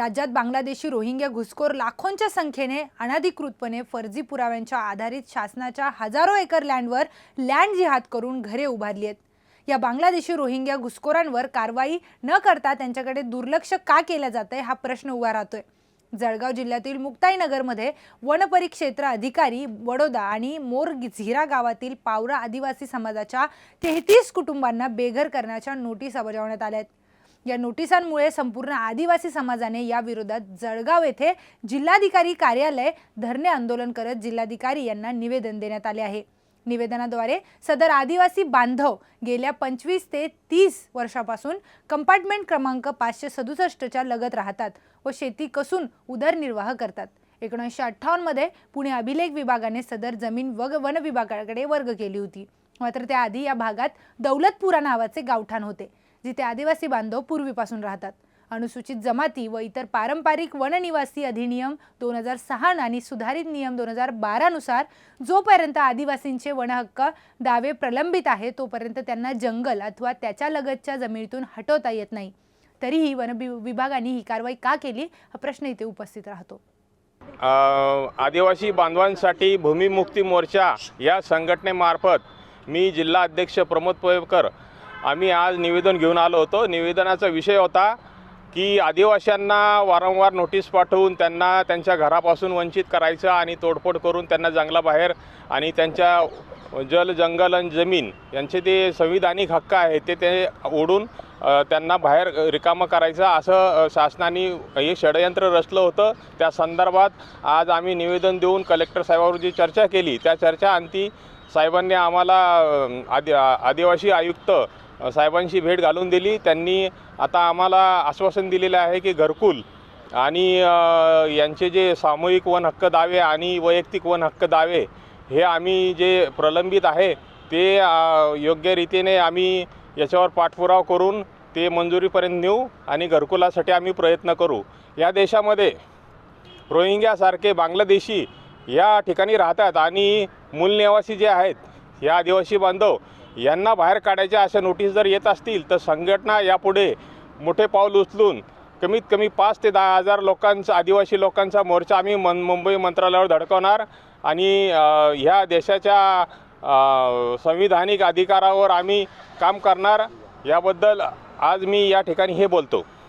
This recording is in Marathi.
राज्यात बांगलादेशी रोहिंग्या घुसखोर लाखोंच्या संख्येने अनधिकृतपणे फर्जी पुराव्यांच्या आधारित शासनाच्या हजारो एकर लँडवर लँड जिहाद करून घरे उभारली आहेत. या बांगलादेशी रोहिंग्या घुसखोरांवर कारवाई न करता त्यांच्याकडे दुर्लक्ष का केलं जातंय हा प्रश्न उभा राहतोय. जळगाव जिल्ह्यातील मुक्ताईनगरमध्ये वनपरिक्षेत्र अधिकारी वडोदा आणि मोर झिरा गावातील पावरा आदिवासी समाजाच्या तेहतीस कुटुंबांना बेघर करण्याच्या नोटीसा बजावण्यात आल्या आहेत. या नोटिसांमुळे संपूर्ण आदिवासी समाजाने या विरोधात जळगाव येथे जिल्हाधिकारी कार्यालय धरणे आंदोलन करत जिल्हाधिकारी यांना निवेदन देण्यात आले आहे. निवेदनाद्वारे सदर आदिवासी बांधव गेल्या पंचवीस ते तीस वर्षापासून कंपार्टमेंट क्रमांक पाचशे सदुसष्टच्या लगत राहतात व शेती कसून उदरनिर्वाह करतात. एकोणीसशे अठ्ठावन्नमध्ये पुणे अभिलेख विभागाने सदर जमीन वग वन विभागाकडे वर्ग केली होती. मात्र त्याआधी या भागात दौलतपुरा नावाचे गावठाण होते. जिथे आदिवासी बांधव पूर्वीपासून राहतात. अनुसूचित जमाती व इतर पारंपरिक वननिवासी अधिनियम दोन हजार सहा आणि सुधारित नियम दोन हजार बारानुसार जोपर्यंत आदिवासींचे वनहक्क दावे प्रलंबित आहे तोपर्यंत त्यांना जंगल अथवा त्याच्या लगतच्या जमिनीतून हटवता येत नाही. तरीही वन वि- विभागाने ही कारवाई का केली हा प्रश्न इथे उपस्थित राहतो. आदिवासी बांधवांसाठी भूमिमुक्ती मोर्चा या संघटनेमार्फत मी जिल्हा अध्यक्ष प्रमोद पोयकर आम्ही आज निवेदन घेऊन आलो होतो. निवेदनाचा विषय होता की आदिवाशांना वारंवार नोटीस पाठवून त्यांना त्यांच्या घरापासून वंचित करायचं आणि तोडफोड करून त्यांना जंगलाबाहेर आणि त्यांच्या जल जंगल आणि जमीन यांचे ते संविधानिक हक्क आहे ते ते ओढून त्यांना बाहेर रिकामं करायचं असं शासनाने हे षडयंत्र रचलं होतं. त्या संदर्भात आज आम्ही निवेदन देऊन कलेक्टर साहेबावर जी चर्चा केली त्या चर्चा अंती साहेबांनी आम्हाला आदि आदिवासी आयुक्त साहेबांशी भेट घालून दिली. त्यांनी आता आम्हाला आश्वासन दिलेलं आहे की घरकुल आणि यांचे जे सामूहिक वन हक्क दावे आणि वैयक्तिक वन हक्क दावे हे आम्ही जे प्रलंबित आहे ते योग्य रीतीने आम्ही याच्यावर पाठपुरावा करून ते मंजुरीपर्यंत नेऊ आणि घरकुलासाठी आम्ही प्रयत्न करू. या देशामध्ये रोहिंग्यासारखे बांगलादेशी या ठिकाणी राहतात आणि मूल निवासी जे आहेत या आदिवासी बांधव यांना बाहेर काढायच्या अशा नोटीस जर येत असतील तर संघटना यापुढे मोठे पाऊल उचलून कमीत कमी पाच ते दहा हजार लोकांचा आदिवासी लोकांचा मोर्चा आम्ही मन मुंबई मंत्रालयावर धडकवणार. आणि ह्या देशाच्या संविधानिक अधिकारावर आम्ही काम करणार. याबद्दल आज मी या ठिकाणी हे बोलतो.